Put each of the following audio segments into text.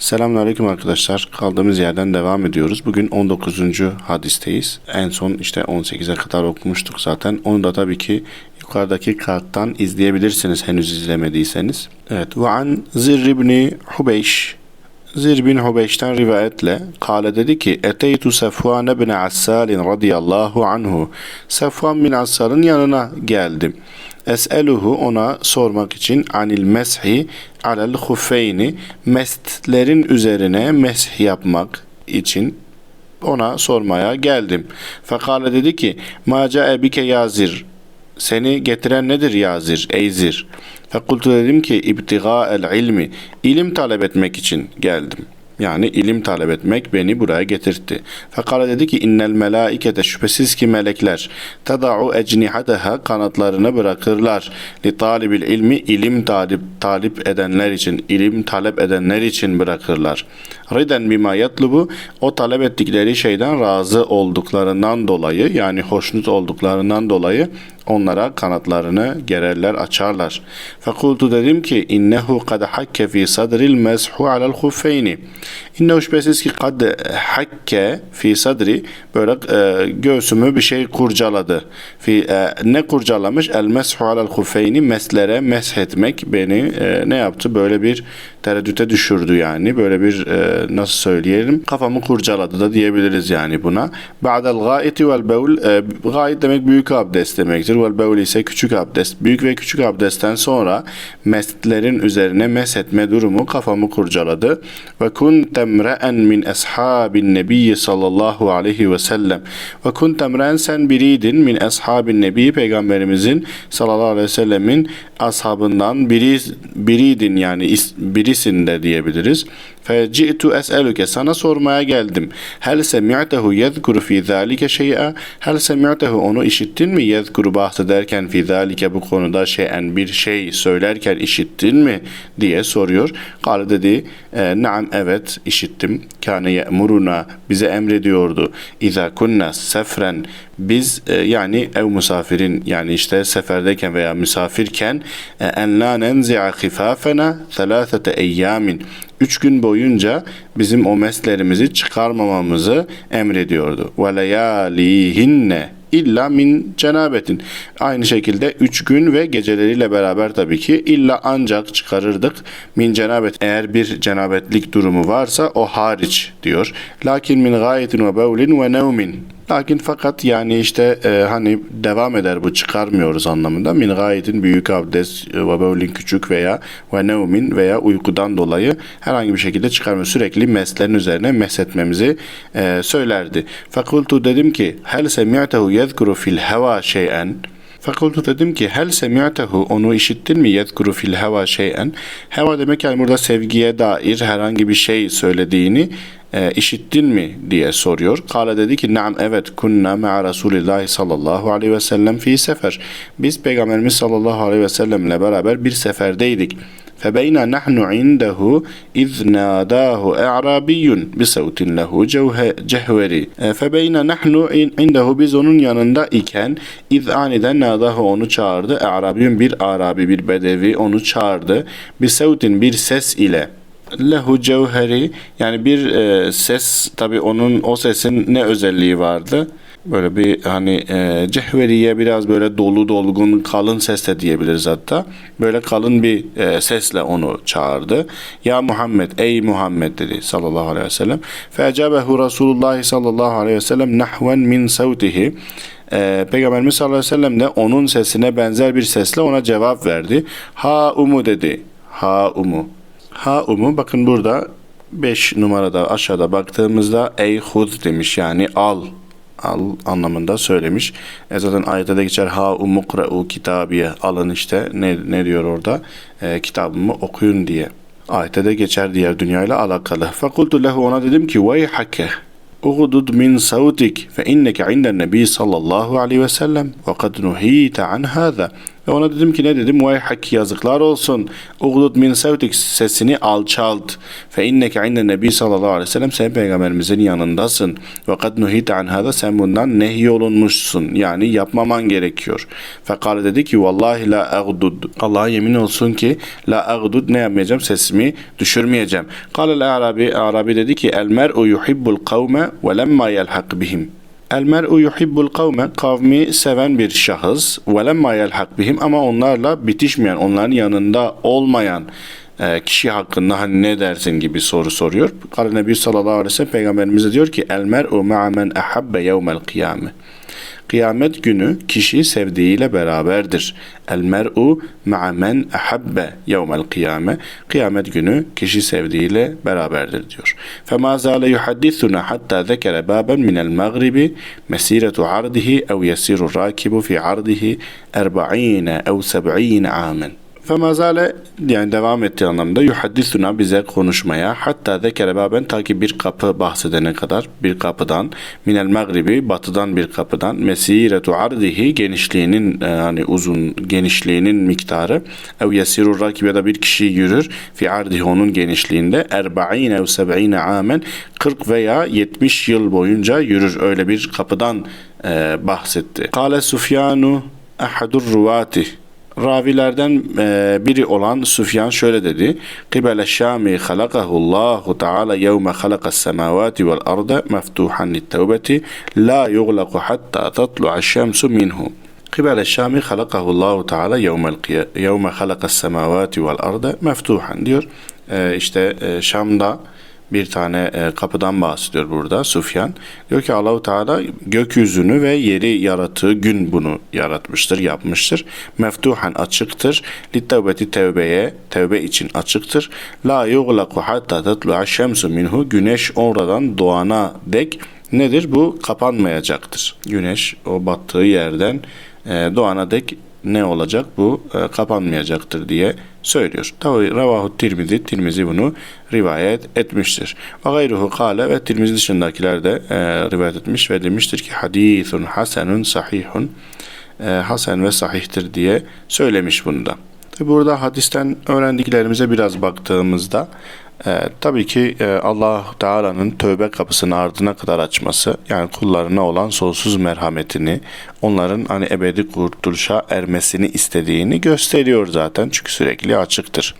Selamünaleyküm arkadaşlar. Kaldığımız yerden devam ediyoruz. Bugün 19. hadisteyiz. En son işte 18'e kadar okumuştuk zaten. Onu da tabii ki yukarıdaki karttan izleyebilirsiniz henüz izlemediyseniz. Evet. Ve an Zirr ibn Hubeyş Zir bin Hubeyş'ten rivayetle kale dedi ki Eteytu Sefvan bin Assalin radıyallahu anhu Sefvan bin Assal'ın yanına geldim. Es'eluhu ona sormak için anil meshi alel huffeyni mestlerin üzerine mesh yapmak için ona sormaya geldim. Fekale dedi ki ma ca'e bike yazir seni getiren nedir yazir ey zir? Fekultu dedim ki ibtiga el ilmi ilim talep etmek için geldim. Yani ilim talep etmek beni buraya getirtti. Fekala dedi ki innel melaikete şüphesiz ki melekler tada'u ecnihateha kanatlarını bırakırlar. Li talibil ilmi ilim talip, talip edenler için, ilim talep edenler için bırakırlar. Riden bima yatlubu o talep ettikleri şeyden razı olduklarından dolayı yani hoşnut olduklarından dolayı onlara kanatlarını gererler açarlar. Fekultu dedim ki innehu kad hakke fi sadril meshu alel huffeyni. İnnehu şüphesiz ki kad hakke fi sadri böyle e, göğsümü bir şey kurcaladı. Fi, e, ne kurcalamış? El meshu alel huffeyni meslere meshetmek beni e, ne yaptı? Böyle bir tereddüte düşürdü yani. Böyle bir e, nasıl söyleyelim? Kafamı kurcaladı da diyebiliriz yani buna. Ba'del gâiti vel beul e, gâit demek büyük abdest demektir. Vel beul ise küçük abdest. Büyük ve küçük abdestten sonra meslerin üzerine meshetme durumu kafamı kurcaladı. Ve kun temre'en min ashabin nebiyyi sallallahu aleyhi ve sellem. Ve kun temre'en sen biriydin min ashabin nebi peygamberimizin sallallahu aleyhi ve sellemin ashabından biri, biriydin yani is, birisin de diyebiliriz. Feci'tu es'eluke sana sormaya geldim. Hel semi'tehu yezkuru fi zalike şey'a? Hel semi'tehu onu işittin mi? Yezkuru bahsederken fi zalike bu konuda şeyen bir şey söylerken işittin mi? diye soruyor. Kale dedi e, naam evet işittim. Kâne ye'muruna bize emrediyordu. İza kunna sefren biz e, yani ev misafirin yani işte seferdeyken veya misafirken e, en la nenzi'a khifafena thalathete eyyamin üç gün boyunca bizim o meslerimizi çıkarmamamızı emrediyordu. Ve leyalihinne illa min cenabetin. Aynı şekilde üç gün ve geceleriyle beraber tabii ki illa ancak çıkarırdık min cenabet. Eğer bir cenabetlik durumu varsa o hariç diyor. Lakin min gayetin ve bevlin ve nevmin. Lakin fakat yani işte e, hani devam eder bu çıkarmıyoruz anlamında. Min gayetin büyük abdest ve bevlin küçük veya ve nevmin veya uykudan dolayı herhangi bir şekilde çıkarmıyor. Sürekli meslerin üzerine meshetmemizi e, söylerdi. Fakultu dedim ki hel semi'tehu yezkuru fil heva şey'en Fakultu dedim ki hel semi'tehu onu işittin mi yezkuru fil heva şey'en heva demek yani burada sevgiye dair herhangi bir şey söylediğini e, işittin mi diye soruyor. Kale dedi ki naam evet kunna ma'a Resulillahi sallallahu aleyhi ve sellem fi sefer. Biz Peygamberimiz sallallahu aleyhi ve sellemle beraber bir seferdeydik. فبين نحن عنده إذ ناداه أعرابي بصوت له جهوري فبين نحن عنده biz onun yanında iken iz aniden nadahu onu çağırdı Arabiyun bir Arabi bir bedevi onu çağırdı bir sevtin bir ses ile lehu cevheri yani bir e, ses tabi onun o sesin ne özelliği vardı Böyle bir hani e, cehveriye biraz böyle dolu dolgun kalın sesle diyebiliriz hatta. Böyle kalın bir e, sesle onu çağırdı. Ya Muhammed ey Muhammed dedi sallallahu aleyhi ve sellem. Fecabehu Resulullah sallallahu aleyhi ve sellem nahven min savtihi. E, Peygamberimiz sallallahu aleyhi ve sellem de onun sesine benzer bir sesle ona cevap verdi. Ha umu dedi. Ha umu. Ha umu bakın burada 5 numarada aşağıda baktığımızda ey hud demiş yani al al anlamında söylemiş. E zaten ayette de geçer ha umukra'u kitabiye alın işte ne, ne diyor orada e, kitabımı okuyun diye. Ayette de geçer diğer dünyayla alakalı. Fakultu lehu ona dedim ki veyhake uğdud min sautik fe inneke inden nebi sallallahu aleyhi ve sellem ve kad nuhiyte an ve ona dedim ki ne dedim? Vayhak yazıklar olsun. Uğdud min sevtik sesini alçalt. Fe inneke inde nebi sallallahu aleyhi ve sellem sen peygamberimizin yanındasın. Ve kad nuhit an hada sen bundan nehyolunmuşsun. Yani yapmaman gerekiyor. Fekale dedi ki vallahi la agdud. Allah'a yemin olsun ki la agdud ne yapmayacağım? Sesimi düşürmeyeceğim. Kale Arabi Arabi dedi ki el mer'u yuhibbul kavme ve lemma yelhak bihim. El mer'u yuhibbul kavme kavmi seven bir şahıs ve lemma yelhak bihim ama onlarla bitişmeyen, onların yanında olmayan e, kişi hakkında hani ne dersin gibi soru soruyor. Kale Nebi sallallahu aleyhi ve sellem peygamberimize diyor ki el mer'u ma'a men ahabbe yevmel kıyame. Kıyamet günü kişi sevdiğiyle beraberdir. El mer'u ma'a men ahabbe yevmel kıyame. Kıyamet günü kişi sevdiğiyle beraberdir diyor. Fema zâle yuhaddithuna hatta zekere baben minel mağribi mesiretu ardihi ev yesiru rakibu fi ardihi erba'ine ev seb'ine amen. Femazale yani devam ettiği anlamda yuhaddisuna bize konuşmaya hatta zekere baben ta ki bir kapı bahsedene kadar bir kapıdan minel magribi batıdan bir kapıdan mesiretu ardihi genişliğinin e, hani uzun genişliğinin miktarı ev yesirur rakib ya da bir kişi yürür fi ardihi onun genişliğinde erba'ine ev seb'ine amen 40 veya 70 yıl boyunca yürür öyle bir kapıdan e, bahsetti. Kale Sufyanu ahadur ruvati Ravilerden e, biri olan Süfyan şöyle dedi. Kibele Şami halakahu Allahu Teala yevme halakas semavati vel arda meftuhan littevbeti la yuglaku hatta tatlu'a şemsu minhu. Kibele Şami halakahu Allahu Teala yevme halakas semavati vel arda meftuhan diyor. E, işte e, Şam'da bir tane e, kapıdan bahsediyor burada Sufyan. Diyor ki Allahu Teala gökyüzünü ve yeri yarattığı gün bunu yaratmıştır, yapmıştır. Meftuhan açıktır. Littevbeti tevbeye, tevbe için açıktır. La yuglaku hatta tatlu'a şemsu minhu. Güneş oradan doğana dek nedir? Bu kapanmayacaktır. Güneş o battığı yerden e, doğana dek ne olacak? Bu e, kapanmayacaktır diye söylüyor. Tabi Ravahu Tirmizi, Tirmizi bunu rivayet etmiştir. Ve gayruhu kale ve Tirmizi dışındakiler de e, rivayet etmiş ve demiştir ki hadithun hasenun sahihun e, hasen ve sahihtir diye söylemiş bunu da. Tabi burada hadisten öğrendiklerimize biraz baktığımızda e, tabii ki e, Allah Teala'nın tövbe kapısını ardına kadar açması yani kullarına olan sonsuz merhametini onların hani ebedi kurtuluşa ermesini istediğini gösteriyor zaten çünkü sürekli açıktır.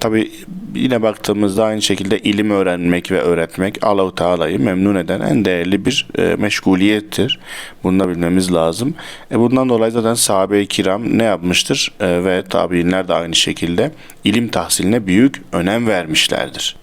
Tabi yine baktığımızda aynı şekilde ilim öğrenmek ve öğretmek Allahu Teala'yı memnun eden en değerli bir e, meşguliyettir. Bunu da bilmemiz lazım. E, bundan dolayı zaten sahabe-i kiram ne yapmıştır e, ve tabiinler de aynı şekilde ilim tahsiline büyük önem vermişlerdir.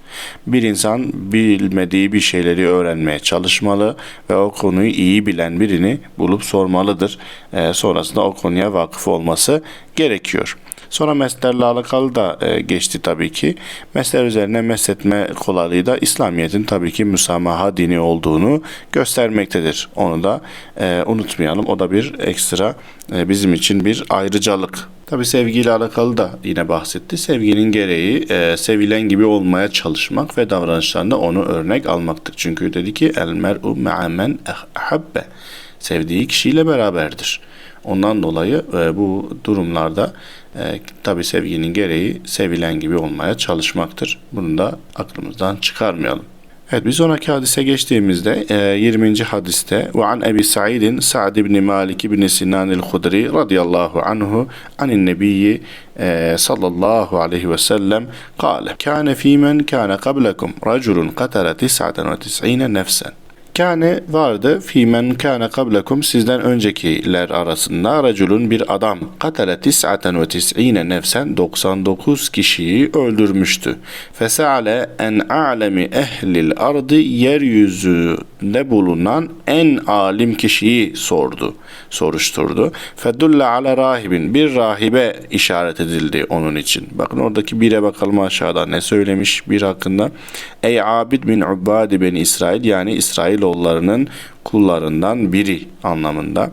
Bir insan bilmediği bir şeyleri öğrenmeye çalışmalı ve o konuyu iyi bilen birini bulup sormalıdır. E, sonrasında o konuya vakıf olması gerekiyor. Sonra meslerle alakalı da e, geçti tabii ki. Mesler üzerine mesletme kolaylığı da İslamiyet'in tabii ki müsamaha dini olduğunu göstermektedir. Onu da e, unutmayalım. O da bir ekstra e, bizim için bir ayrıcalık. Tabi sevgiyle alakalı da yine bahsetti. Sevginin gereği e, sevilen gibi olmaya çalışmak ve davranışlarında onu örnek almaktır. Çünkü dedi ki el mer'u me'amen ahabbe. Sevdiği kişiyle beraberdir. Ondan dolayı e, bu durumlarda e, tabi sevginin gereği sevilen gibi olmaya çalışmaktır. Bunu da aklımızdan çıkarmayalım. Evet bir sonraki hadise geçtiğimizde e, 20. hadiste ve an Ebi Sa'idin Sa'd ibn Malik ibn Sinan el-Hudri radıyallahu anhu anin nebiyyi e, sallallahu aleyhi ve sellem kâle kâne fîmen kâne kablekum raculun katara 99 nefsen Kâne vardı fîmen kâne kablekum sizden öncekiler arasında raculun bir adam katale tis'aten ve tis'ine nefsen 99 kişiyi öldürmüştü. Fesale en a'lemi ehlil ardı yeryüzünde bulunan en alim kişiyi sordu, soruşturdu. Fedulle ala rahibin bir rahibe işaret edildi onun için. Bakın oradaki bire bakalım aşağıda ne söylemiş bir hakkında. Ey abid min ubadi ben İsrail yani İsrail oğullarının kullarından biri anlamında.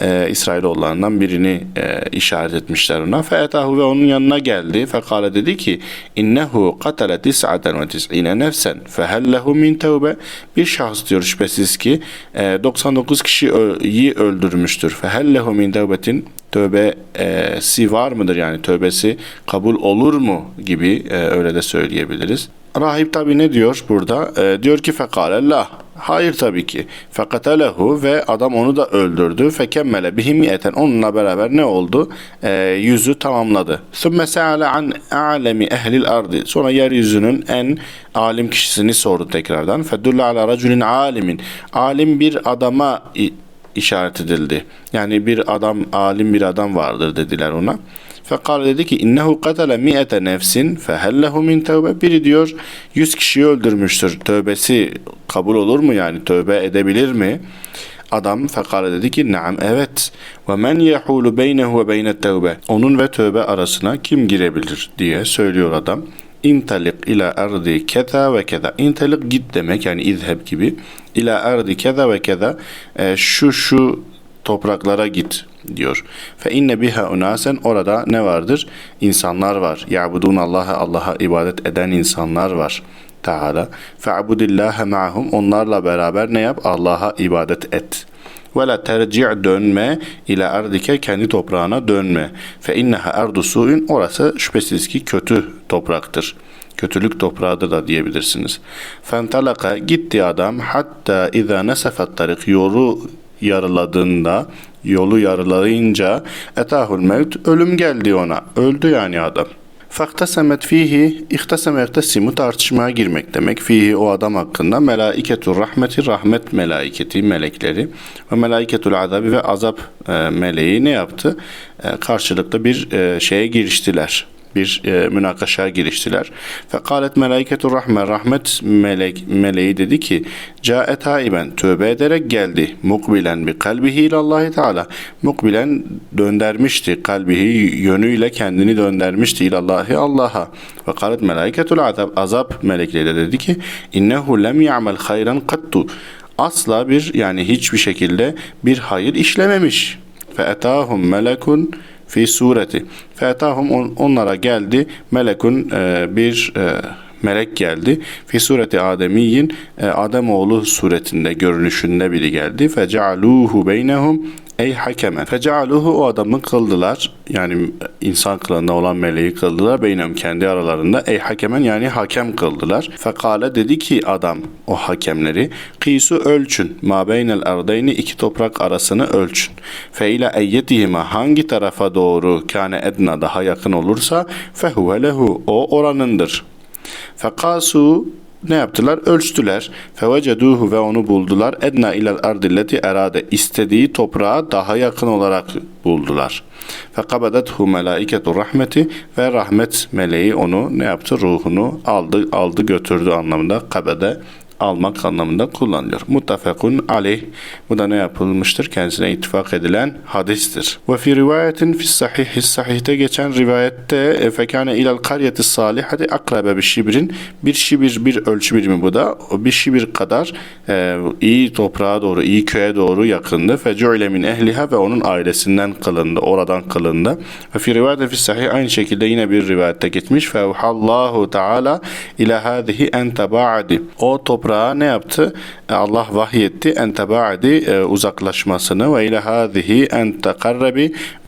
e, İsrailoğullarından birini e, işaret etmişler ona. Feetahu ve onun yanına geldi. Fekale dedi ki innehu katale tis'aten ve tis'ine nefsen fehellehu min tevbe bir şahıs diyor şüphesiz ki e, 99 kişiyi öldürmüştür. Fehellehu min tevbetin tövbesi var mıdır yani tövbesi kabul olur mu gibi e, öyle de söyleyebiliriz. Rahip tabi ne diyor burada? E, diyor ki fekale. Hayır tabii ki. Fekatelehu ve adam onu da öldürdü. Fekemmele bihi miyeten onunla beraber ne oldu? E, yüzü tamamladı. Sümme seale an alemi ehlil ardi. Sonra yeryüzünün en alim kişisini sordu tekrardan. Feddulle ala raculin alimin. Alim bir adama işaret edildi. Yani bir adam, alim bir adam vardır dediler ona. Fekal dedi ki innehu katale mi'ete nefsin fehellehu min tevbe. Biri diyor 100 kişiyi öldürmüştür. Tövbesi kabul olur mu yani? Tövbe edebilir mi? Adam fekale dedi ki naam evet. Ve men yehulu beynehu ve beynet tevbe. Onun ve tövbe arasına kim girebilir diye söylüyor adam. İntalik ila erdi keza ve keza. İntalik git demek yani izheb gibi. İla erdi keza ve keza. E, şu şu topraklara git diyor. Fe inne biha unasen orada ne vardır? İnsanlar var. Ya'budun Allah'a Allah'a ibadet eden insanlar var. Teala. Fe'budillaha ma'hum onlarla beraber ne yap? Allah'a ibadet et. Ve la terci' dönme ila ardike kendi toprağına dönme. Fe inneha erdu su'in orası şüphesiz ki kötü topraktır. Kötülük toprağıdır da diyebilirsiniz. Fentalaka gitti adam hatta iza nesefet tarik yolu yarıladığında yolu yarılayınca etahul mevt ölüm geldi ona. Öldü yani adam. Faktasemet fihi ihtaseme ihtesimu tartışmaya girmek demek. Fihi o adam hakkında melaiketur rahmeti rahmet melaiketi melekleri ve melaiketul azabi ve azap e, meleği ne yaptı? E, karşılıklı bir e, şeye giriştiler bir e, münakaşaya giriştiler. Fekalet melaiketur rahme rahmet melek meleği dedi ki caet taiben tövbe ederek geldi. Mukbilen bi kalbihi ilallahi teala. Mukbilen döndermişti kalbihi yönüyle kendini döndermişti ilallahi Allah'a. Fekalet melaiketul azab azap melekleri de dedi ki innehu lem ya'mel hayran kattu. Asla bir yani hiçbir şekilde bir hayır işlememiş. Fe etahum melekun fi sureti. Fetahum on, onlara geldi melekun e, bir e, melek geldi. Fi sureti Ademiyyin e, Ademoğlu suretinde görünüşünde biri geldi. Fecealuhu beynehum ey hakemen. Fecealuhu o adamı kıldılar. Yani insan kılığında olan meleği kıldılar. Beynem kendi aralarında ey hakemen yani hakem kıldılar. Fekale dedi ki adam o hakemleri kıysu ölçün. Ma beynel erdeyni iki toprak arasını ölçün. Fe ile eyyetihime hangi tarafa doğru kâne edna daha yakın olursa fehuve lehu o oranındır. Fekasu ne yaptılar? Ölçtüler. Feveceduhu ve onu buldular. Edna ilal ardilleti erade. istediği toprağa daha yakın olarak buldular. Fekabedethu melaiketu rahmeti ve rahmet meleği onu ne yaptı? Ruhunu aldı, aldı götürdü anlamında. Kabede almak anlamında kullanılıyor. Muttafakun aleyh. Bu da ne yapılmıştır? Kendisine ittifak edilen hadistir. Ve fi rivayetin fi sahih sahihte geçen rivayette fekane ilal karyeti salihati akrabe bir şibrin bir şibir bir ölçü birimi bu da bir şibir kadar e, iyi toprağa doğru iyi köye doğru yakındı. Fecu'ile min ehliha ve onun ailesinden kılındı. Oradan kılındı. Ve fi rivayetin fi sahih aynı şekilde yine bir rivayette geçmiş. Fevhallahu Teala ila hadihi en tebaadi. O toprağa ne yaptı? E, Allah vahyetti en tebaadi e, uzaklaşmasını ve ile hadihi en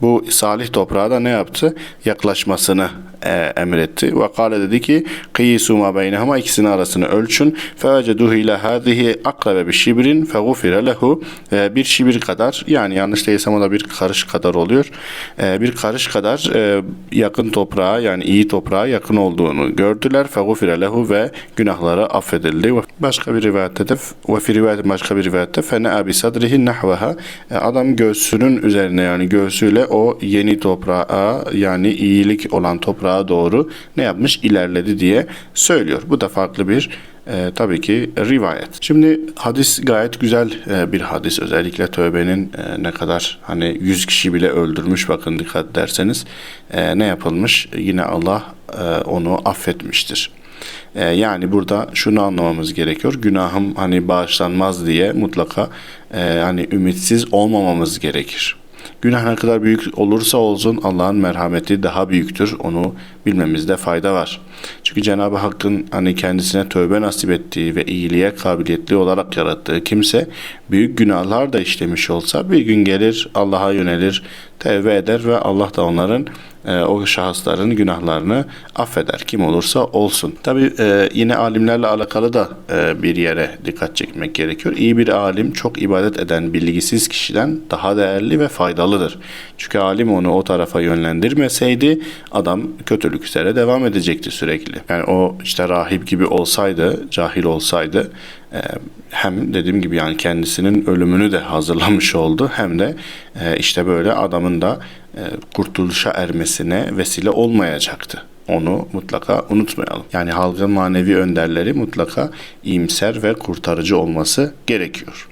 bu salih toprağa da ne yaptı? Yaklaşmasını e, emretti. Ve kâle dedi ki kıyîsû mâ beynehuma ikisinin arasını ölçün. Feveceduhu ile hâzihi akrabe bir şibrin fegufire lehu e, bir şibir kadar yani yanlış değilsem o da bir karış kadar oluyor. E, bir karış kadar e, yakın toprağa yani iyi toprağa yakın olduğunu gördüler. Fegufire lehu ve günahları affedildi. Başka bir rivayette de ve fi rivayetin başka bir rivayette fene abi sadrihi nahvaha E, adam göğsünün üzerine yani göğsüyle o yeni toprağa yani iyilik olan toprağa doğru ne yapmış ilerledi diye söylüyor. Bu da farklı bir e, tabii ki rivayet. Şimdi hadis gayet güzel e, bir hadis. Özellikle tövbenin e, ne kadar hani 100 kişi bile öldürmüş bakın dikkat derseniz e, ne yapılmış? Yine Allah e, onu affetmiştir. E, yani burada şunu anlamamız gerekiyor. Günahım hani bağışlanmaz diye mutlaka e, hani ümitsiz olmamamız gerekir. Günah ne kadar büyük olursa olsun Allah'ın merhameti daha büyüktür. Onu bilmemizde fayda var. Çünkü Cenab-ı Hakk'ın hani kendisine tövbe nasip ettiği ve iyiliğe kabiliyetli olarak yarattığı kimse büyük günahlar da işlemiş olsa bir gün gelir Allah'a yönelir, tevbe eder ve Allah da onların e, o şahısların günahlarını affeder. Kim olursa olsun. Tabi yine alimlerle alakalı da e, bir yere dikkat çekmek gerekiyor. İyi bir alim çok ibadet eden bilgisiz kişiden daha değerli ve faydalıdır. Çünkü alim onu o tarafa yönlendirmeseydi adam kötülük üzere devam edecekti sürekli. Yani o işte rahip gibi olsaydı, cahil olsaydı e, hem dediğim gibi yani kendisinin ölümünü de hazırlamış oldu hem de e, işte böyle adamın da e, kurtuluşa ermesine vesile olmayacaktı. Onu mutlaka unutmayalım. Yani halkın manevi önderleri mutlaka iyimser ve kurtarıcı olması gerekiyor.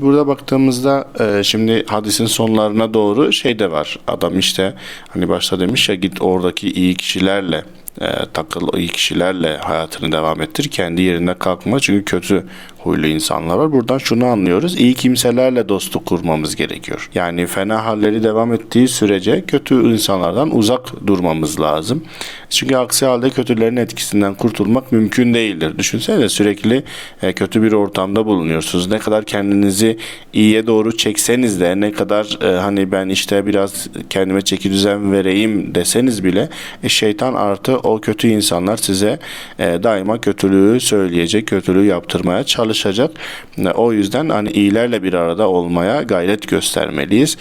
Burada baktığımızda e, şimdi hadisin sonlarına doğru şey de var. Adam işte hani başta demiş ya git oradaki iyi kişilerle e, takıl iyi kişilerle hayatını devam ettir. Kendi yerinde kalkma çünkü kötü huylu insanlar var. Buradan şunu anlıyoruz. İyi kimselerle dostluk kurmamız gerekiyor. Yani fena halleri devam ettiği sürece kötü insanlardan uzak durmamız lazım. Çünkü aksi halde kötülerin etkisinden kurtulmak mümkün değildir. Düşünsene sürekli e, kötü bir ortamda bulunuyorsunuz. Ne kadar kendinizi iyiye doğru çekseniz de ne kadar e, hani ben işte biraz kendime çeki düzen vereyim deseniz bile e, şeytan artı o kötü insanlar size daima kötülüğü söyleyecek, kötülüğü yaptırmaya çalışacak. E, o yüzden hani iyilerle bir arada olmaya gayret göstermeliyiz.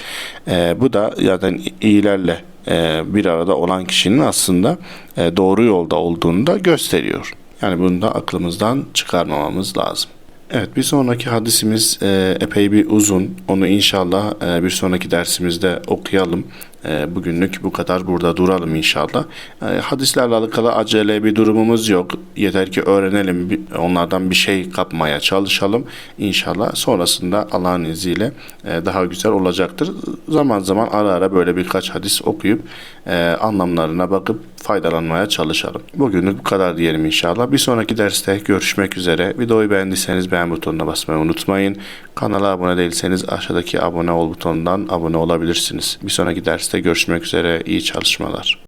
E, bu da zaten iyilerle e, bir arada olan kişinin aslında e, doğru yolda olduğunu da gösteriyor. Yani bunu da aklımızdan çıkarmamamız lazım. Evet bir sonraki hadisimiz e, epey bir uzun. Onu inşallah bir sonraki dersimizde okuyalım. E, bugünlük bu kadar burada duralım inşallah. E, hadislerle alakalı acele bir durumumuz yok. Yeter ki öğrenelim, onlardan bir şey kapmaya çalışalım. İnşallah sonrasında Allah'ın izniyle e, daha güzel olacaktır. Zaman zaman ara ara böyle birkaç hadis okuyup e, anlamlarına bakıp faydalanmaya çalışalım. Bugünlük bu kadar diyelim inşallah. Bir sonraki derste görüşmek üzere. Videoyu beğendiyseniz beğen butonuna basmayı unutmayın. Kanala abone değilseniz aşağıdaki abone ol butonundan abone olabilirsiniz. Bir sonraki derste görüşmek üzere. İyi çalışmalar.